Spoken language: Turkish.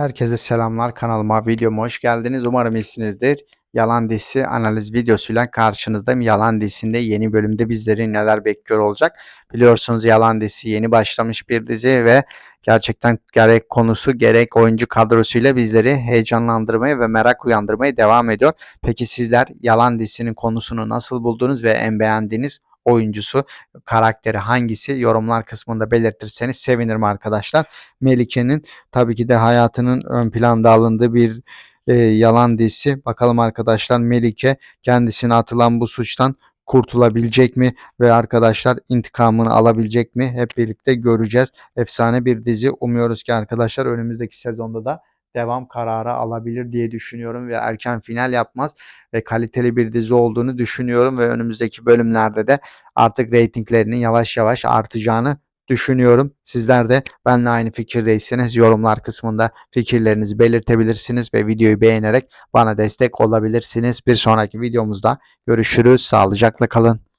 Herkese selamlar kanalıma videoma hoş geldiniz. Umarım iyisinizdir. Yalan dizisi analiz videosuyla karşınızdayım. Yalan dizisinde yeni bölümde bizleri neler bekliyor olacak. Biliyorsunuz Yalan dizisi yeni başlamış bir dizi ve gerçekten gerek konusu gerek oyuncu kadrosuyla bizleri heyecanlandırmaya ve merak uyandırmaya devam ediyor. Peki sizler Yalan dizisinin konusunu nasıl buldunuz ve en beğendiğiniz oyuncusu, karakteri hangisi yorumlar kısmında belirtirseniz sevinirim arkadaşlar. Melike'nin tabii ki de hayatının ön planda alındığı bir e, yalan dizisi. Bakalım arkadaşlar Melike kendisine atılan bu suçtan kurtulabilecek mi ve arkadaşlar intikamını alabilecek mi hep birlikte göreceğiz. Efsane bir dizi. Umuyoruz ki arkadaşlar önümüzdeki sezonda da devam kararı alabilir diye düşünüyorum ve erken final yapmaz ve kaliteli bir dizi olduğunu düşünüyorum ve önümüzdeki bölümlerde de artık reytinglerinin yavaş yavaş artacağını düşünüyorum. Sizler de benimle aynı fikirdeyseniz yorumlar kısmında fikirlerinizi belirtebilirsiniz ve videoyu beğenerek bana destek olabilirsiniz. Bir sonraki videomuzda görüşürüz. Sağlıcakla kalın.